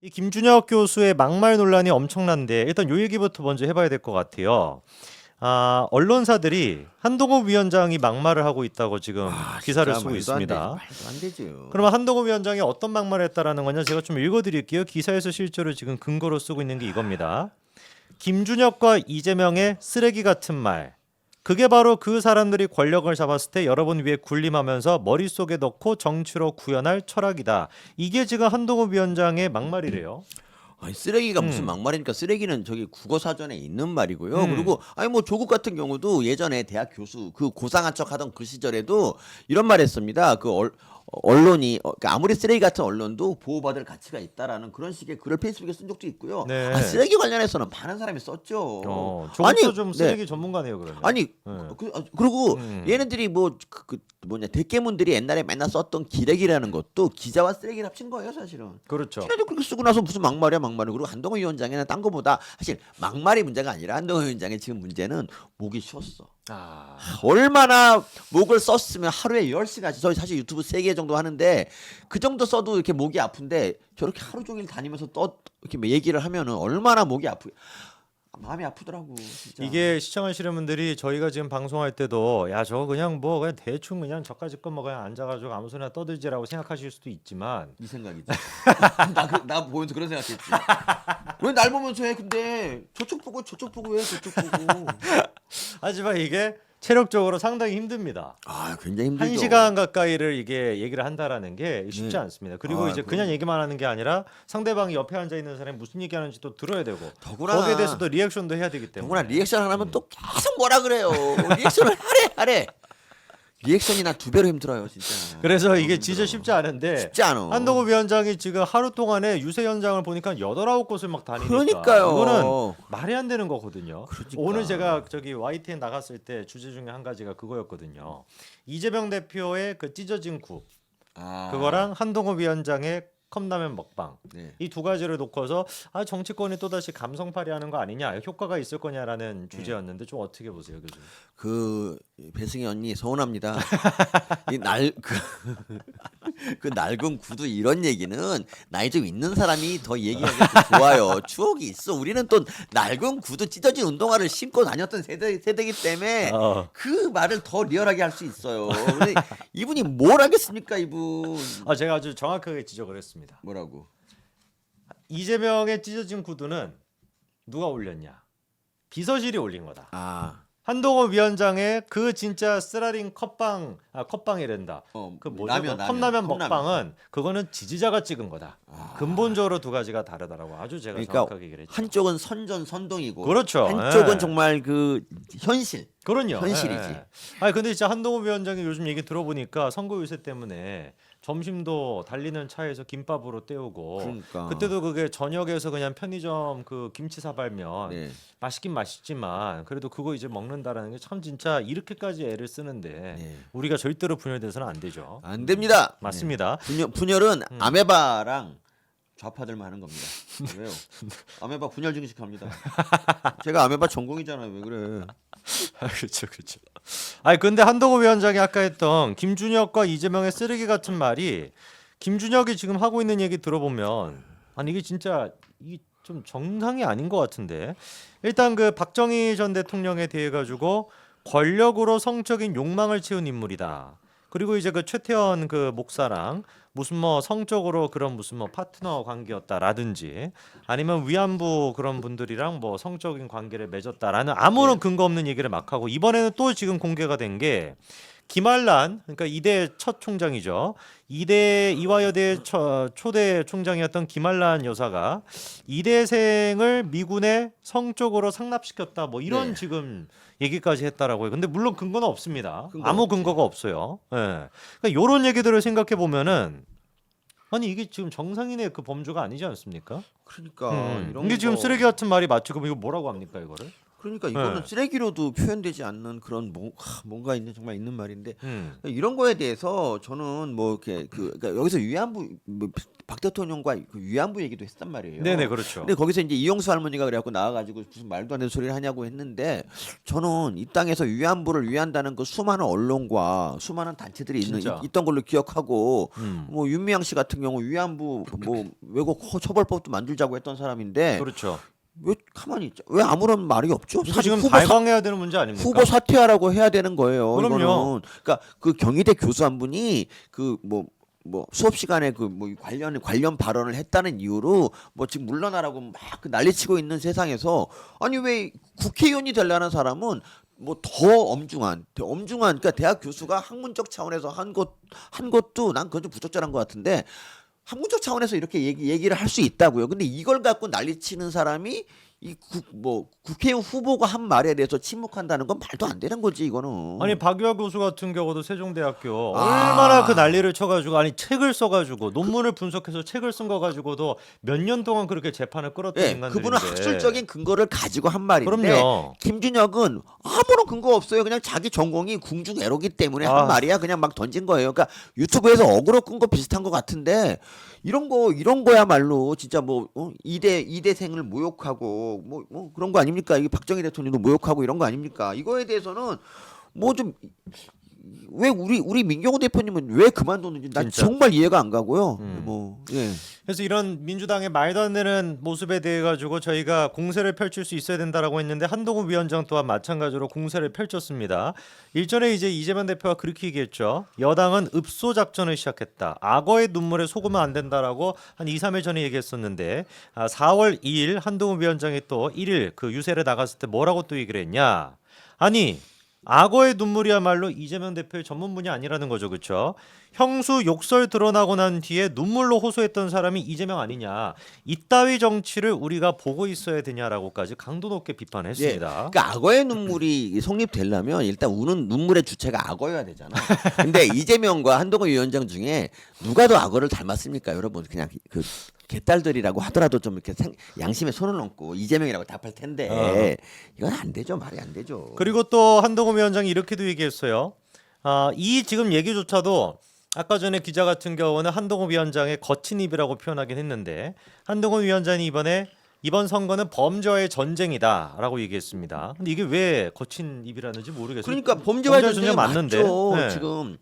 이 김준혁 교수의 막말 논란이 엄청난데 일단 요 얘기부터 먼저 해봐야 될 것 같아요. 아 언론사들이 한동훈 위원장이 막말을 하고 있다고 지금 기사를 진짜 쓰고 말도 안 있습니다. 말도 안 되죠. 그러면 한동훈 위원장이 어떤 막말을 했다라는 거냐 제가 좀 읽어드릴게요. 기사에서 실제로 지금 근거로 쓰고 있는 게 이겁니다. 김준혁과 이재명의 쓰레기 같은 말. 그게 바로 그 사람들이 권력을 잡았을 때 여러분 위에 군림하면서 머릿속에 넣고 정치로 구현할 철학이다. 이게 지금 한동훈 위원장의 막말이래요. 아니, 쓰레기가 무슨 음. 막말이니까 쓰레기는 저기 국어 사전에 있는 말이고요. 음. 그리고 아니 뭐 조국 같은 경우도 예전에 대학 교수 그 고상한 척하던 그 시절에도 이런 말했습니다. 그 얼, 언론이 어, 그러니까 아무리 쓰레기 같은 언론도 보호받을 가치가 있다라는 그런 식의 글을 페이스북에 쓴 적도 있고요. 네. 아, 쓰레기 관련해서는 많은 사람이 썼죠. 어, 아니, 좀 네. 쓰레기 전문가네요 그러면. 아니 네. 그, 아, 그리고 음. 얘네들이 뭐그 뭐냐 대깨문들이 옛날에 맨날 썼던 기레기라는 것도 기자와 쓰레기를 합친 거예요 사실은. 그렇죠. 걔네들 그렇게 쓰고 나서 무슨 막말이야 막말은 그리고 한동훈 위원장에는 딴 거보다 사실 막말이 문제가 아니라 한동훈 위원장의 지금 문제는 목이 쉬었어. 아, 얼마나 목을 썼으면 하루에 10시간씩 저희 사실 유튜브 3개 정도 하는데 그 정도 써도 이렇게 목이 아픈데 저렇게 하루 종일 다니면서 떠 이렇게 뭐 얘기를 하면은 얼마나 목이 아프 마음이 아프더라고 진짜. 이게 시청하시는 분들이 저희가 지금 방송할 때도 야 저거 그냥 뭐 그냥 대충 그냥 저까지 거뭐 그냥 앉아가지고 아무 소리나 떠들지라고 생각하실 수도 있지만 이 생각이지. 나, 그, 나 보면서 그런 생각했지. 왜 날 보면서 해? 근데 저쪽 보고 저쪽 보고 왜 저쪽 보고? 하지만 이게 체력적으로 상당히 힘듭니다. 아, 굉장히 힘들죠. 한 시간 가까이를 이게 얘기를 한다라는 게 쉽지 네. 않습니다. 그리고 아, 이제 그럼. 그냥 얘기만 하는 게 아니라 상대방이 옆에 앉아 있는 사람이 무슨 얘기하는지 또 들어야 되고 더구나 거기에 대해서도 리액션도 해야 되기 때문에. 더구나 리액션 을 하면 또 계속 뭐라 그래요. 리액션을 하래 하래. 리액션이 나 두 배로 힘들어요, 진짜. 그래서 이게 진짜. 쉽지 않은데 쉽지 않아. 한동훈 위원장이 지금 하루 동안에 유세 현장을 보니까 여덟 아홉 곳을 막 다니니까 그러니까요. 이거는 말이 안 되는 거거든요. 그러니까. 오늘 제가 저기 YTN 나갔을 때 주제 중에 한 가지가 그거였거든요. 이재명 대표의 그 찢어진 굽 아, 그거랑 한동훈 위원장의 컵라면 먹방 네. 이 두 가지를 놓고서 아 정치권이 또 다시 감성팔이 하는 거 아니냐 효과가 있을 거냐라는 주제였는데 좀 어떻게 보세요, 교수님? 그 배승희 언니 서운합니다. 이 날 그 그 낡은 구두 이런 얘기는 나이 좀 있는 사람이 더 얘기하기 좋아요. 추억이 있어. 우리는 또 낡은 구두 찢어진 운동화를 신고 다녔던 세대 세대기 때문에 어. 그 말을 더 리얼하게 할 수 있어요. 근데 이분이 뭘 하겠습니까, 이분? 아 제가 아주 정확하게 지적을 했습니다. 뭐라고? 이재명의 찢어진 구두는 누가 올렸냐? 비서실이 올린 거다. 아, 한동훈 위원장의 그 진짜 쓰라린 컵빵 아 컵빵이란다. 어, 그 뭐죠? 라면, 그 라면, 컵라면 컵라면. 먹방은 그거는 지지자가 찍은 거다. 아. 근본적으로 두 가지가 다르다라고 아주 제가 그러니까 정확하게 얘기를 했죠. 한쪽은 선전 선동이고 그렇죠. 한쪽은 예. 정말 그 현실. 그럼요. 현실이지. 예, 예. 아니 근데 진짜 한동훈 위원장이 요즘 얘기 들어보니까 선거 유세 때문에 점심도 달리는 차에서 김밥으로 때우고 그러니까. 그때도 그게 저녁에서 그냥 편의점 그 김치 사발면 네. 맛있긴 맛있지만 그래도 그거 이제 먹는다라는 게 참 진짜 이렇게까지 애를 쓰는데 네. 우리가 절대로 분열돼서는 안 되죠. 안 됩니다. 맞습니다. 분열, 분열은 음. 아메바랑 좌파들만 하는 겁니다. 왜요? 아메바 분열 증식합니다. 제가 아메바 전공이잖아요. 왜 그래? 아, 그렇죠, 그렇죠. 아니 근데 한동훈 위원장이 아까 했던 김준혁과 이재명의 쓰레기 같은 말이 김준혁이 지금 하고 있는 얘기 들어보면 아니 이게 진짜 이 좀 정상이 아닌 것 같은데 일단 그 박정희 전 대통령에 대해 가지고 권력으로 성적인 욕망을 채운 인물이다. 그리고 이제 그 최태원 그 목사랑 무슨 뭐 성적으로 그런 무슨 뭐 파트너 관계였다라든지 아니면 위안부 그런 분들이랑 뭐 성적인 관계를 맺었다라는 아무런 근거 없는 얘기를 막 하고 이번에는 또 지금 공개가 된게 김한란 그러니까 이대 첫 총장이죠. 이대 이화여대 처, 초대 총장이었던 김한란 여사가 이대생을 미군에 성적으로 상납시켰다 뭐 이런 네. 지금 얘기까지 했다라고요. 근데 물론 근거는 없습니다. 근거 아무. 근거가 없어요. 예. 그러니까 이런 얘기들을 생각해 보면은 아니 이게 지금 정상인의 그 범주가 아니지 않습니까? 그러니까 음. 이런 이게 지금 거- 쓰레기 같은 말이 맞죠? 그럼 이거 뭐라고 합니까 이거를? 그러니까 이거는 네. 쓰레기로도 표현되지 않는 그런 뭐, 하, 뭔가 있는 정말 있는 말인데 음. 이런 거에 대해서 저는 뭐 이렇게 그 그러니까 여기서 위안부 뭐, 박 대통령과 그 위안부 얘기도 했단 말이에요. 네네 그렇죠. 근데 거기서 이제 이용수 할머니가 그래갖고 나와가지고 무슨 말도 안 되는 소리를 하냐고 했는데 저는 이 땅에서 위안부를 위한다는 그 수많은 언론과 수많은 단체들이 있는 진짜. 있던 걸로 기억하고 음. 뭐 윤미향 씨 같은 경우 위안부 뭐 허- 처벌법도 만들자고 했던 사람인데 그렇죠. 왜 가만히 있죠? 왜 아무런 말이 없죠? 이거 사- 지금 후보 사- 발광해야 되는 문제 아닙니까? 후보 사퇴하라고 해야 되는 거예요. 그럼요. 이거는. 그러니까 그 경희대 교수 한 분이 그 뭐 뭐 수업 시간에 그 뭐 관련 관련 발언을 했다는 이유로 뭐 지금 물러나라고 막 그 난리치고 있는 세상에서 아니 왜 국회의원이 되려는 사람은 뭐 더 엄중한 더 엄중한 그러니까 대학 교수가 학문적 차원에서 한 것 한 것도 난 그건 좀 부적절한 것 같은데 학문적 차원에서 이렇게 얘기, 얘기를 할 수 있다고요. 근데 이걸 갖고 난리치는 사람이 이국뭐 국회의원 후보가 한 말에 대해서 침묵한다는 건 말도 안 되는 거지 이거는. 아니 박유하 교수 같은 경우도 세종대학교 아. 얼마나 그 난리를 쳐가지고 아니 책을 써가지고 논문을 분석해서 책을 쓴 거 가지고도 몇 년 동안 그렇게 재판을 끌었던 예, 인간들인데 그분은 학술적인 근거를 가지고 한 말인데 그럼요. 김준혁은 아무런 근거 없어요. 그냥 자기 전공이 궁중애로기 때문에 아. 한 말이야. 그냥 막 던진 거예요. 그러니까 유튜브에서 어그로 끈 거 비슷한 것 같은데 이런 거 이런 거야말로 진짜 뭐 어? 이대 이대생을 모욕하고 뭐 뭐 그런 거 아닙니까? 이게 박정희 대통령도 모욕하고 이런 거 아닙니까? 이거에 대해서는 뭐 좀 왜 우리 우리 민경호 대표님은 왜 그만뒀는지 난 진짜. 정말 이해가 안 가고요. 음. 뭐 예. 그래서 이런 민주당의 말도 안 되는 모습에 대해 가지고 저희가 공세를 펼칠 수 있어야 된다라고 했는데 한동훈 위원장 또한 마찬가지로 공세를 펼쳤습니다. 일전에 이제 이재명 대표가 그렇게 얘기했죠. 여당은 읍소 작전을 시작했다. 악어의 눈물에 속으면 안 된다라고 한 2, 3일 전에 얘기했었는데 아, 4월 2일 한동훈 위원장이 또 1일 그 유세를 나갔을 때 뭐라고 또 얘기를 했냐? 아니 악어의 눈물이야말로 이재명 대표의 전문 분야 아니라는 거죠, 그렇죠? 형수 욕설 드러나고 난 뒤에 눈물로 호소했던 사람이 이재명 아니냐? 이따위 정치를 우리가 보고 있어야 되냐라고까지 강도 높게 비판했습니다. 그러니까 악어의 눈물이 성립되려면 일단 우는 눈물의 주체가 악어여야 되잖아. 근데 이재명과 한동훈 위원장 중에 누가 더 악어를 닮았습니까, 여러분? 그냥 그 개딸들이라고 하더라도 좀 이렇게 생- 양심에 손을 얹고 이재명이라고 답할 텐데 어. 이건 안 되죠, 말이 안 되죠. 그리고 또 한동훈 위원장이 이렇게도 얘기했어요. 아, 이 지금 얘기조차도 아까 전에 기자 같은 경우는 한동훈 위원장의 거친 입이라고 표현하긴 했는데 한동훈 위원장이 이번에 이번 선거는 범죄와의 전쟁이다라고 얘기했습니다. 근데 이게 왜 거친 입이라는지 모르겠어요. 그러니까 범죄와 전쟁이 맞는데. 맞죠. 네. 지금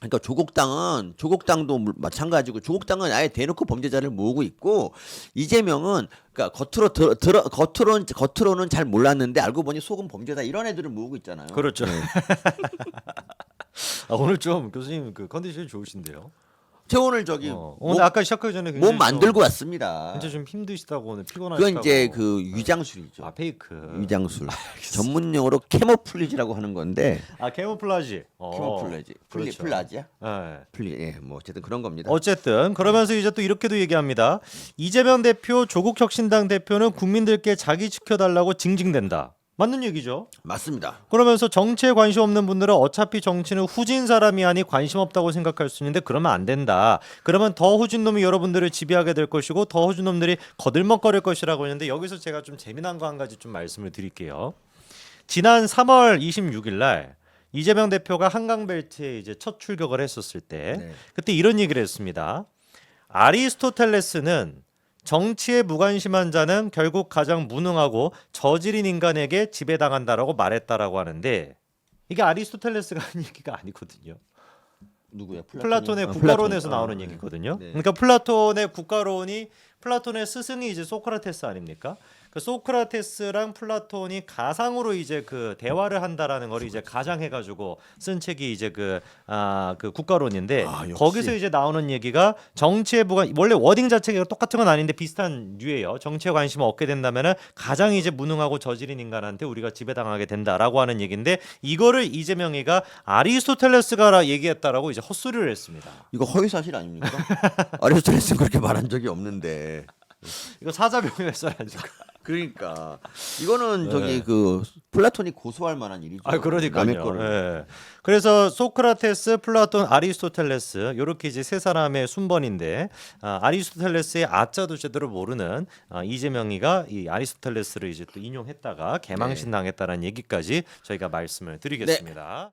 그러니까 조국 당은 조국 당도 물- 마찬가지고 조국 당은 아예 대놓고 범죄자를 모으고 있고 이재명은 그러니까 겉으로 들어, 들어 겉으로는 겉으로는 잘 몰랐는데 알고 보니 속은 범죄다 이런 애들을 모으고 있잖아요. 그렇죠. 아, 오늘 좀 교수님 그 컨디션이 좋으신데요. 저 오늘 저기 어, 몸, 오늘 아까 시작하기 전에 굉장히 몸 만들고 왔습니다. 좀, 진짜 좀 힘드시다고 오늘 피곤하시다고. 그건 이제 그 위장술이죠. 아 페이크. 위장술. 전문 용어로 캐모플리지라고 하는 건데 아 캐모플라지. 어. 캐모플라지. 플리 그렇죠. 플라지야? 네. 플리 예, 뭐 어쨌든 그런 겁니다. 어쨌든 그러면서 이제 또 이렇게도 얘기합니다. 이재명 대표, 조국 혁신당 대표는 국민들께 자기 지켜달라고 징징댄다. 맞는 얘기죠. 맞습니다. 그러면서 정치에 관심 없는 분들은 어차피 정치는 후진 사람이 아니 관심 없다고 생각할 수 있는데 그러면 안 된다. 그러면 더 후진 놈이 여러분들을 지배하게 될 것이고 더 후진 놈들이 거들먹거릴 것이라고 했는데 여기서 제가 좀 재미난 거 한 가지 좀 말씀을 드릴게요. 지난 3월 26일 날 이재명 대표가 한강 벨트에 이제 첫 출격을 했었을 때 네. 그때 이런 얘기를 했습니다. 아리스토텔레스는 정치에 무관심한 자는 결국 가장 무능하고 저질인 인간에게 지배당한다라고 말했다라고 하는데 이게 아리스토텔레스가 한 얘기가 아니거든요. 누구야? 플라톤의 아, 국가론에서 플라톤. 나오는 아, 얘기거든요. 네. 그러니까 플라톤의 국가론이 플라톤의 스승이 이제 소크라테스 아닙니까? 그 소크라테스랑 플라톤이 가상으로 이제 그 대화를 한다라는 걸 이제 가장해가지고 쓴 책이 이제 그 아 그 국가론인데 아, 역시. 거기서 이제 나오는 얘기가 정치에 무관 원래 워딩 자체가 똑같은 건 아닌데 비슷한 류예요. 정치에 관심을 얻게 된다면은 가장 이제 무능하고 저질인 인간한테 우리가 지배당하게 된다라고 하는 얘기인데 이거를 이재명이가 아리스토텔레스가 얘기했다라고 이제 헛소리를 했습니다. 이거 허위 사실 아닙니까? 아리스토텔레스는 그렇게 말한 적이 없는데. 이거 사자병에 써야니까. 그러니까 이거는 네. 저기 그 플라톤이 고소할 만한 일이죠. 아 남의 그러니까요. 거를. 예. 그래서 소크라테스, 플라톤, 아리스토텔레스 요렇게 이제 세 사람의 순번인데 아, 아리스토텔레스의 아자도 제대로 모르는 아, 이재명이가 이 아리스토텔레스를 이제 또 인용했다가 개망신 당했다라는 얘기까지 저희가 말씀을 드리겠습니다.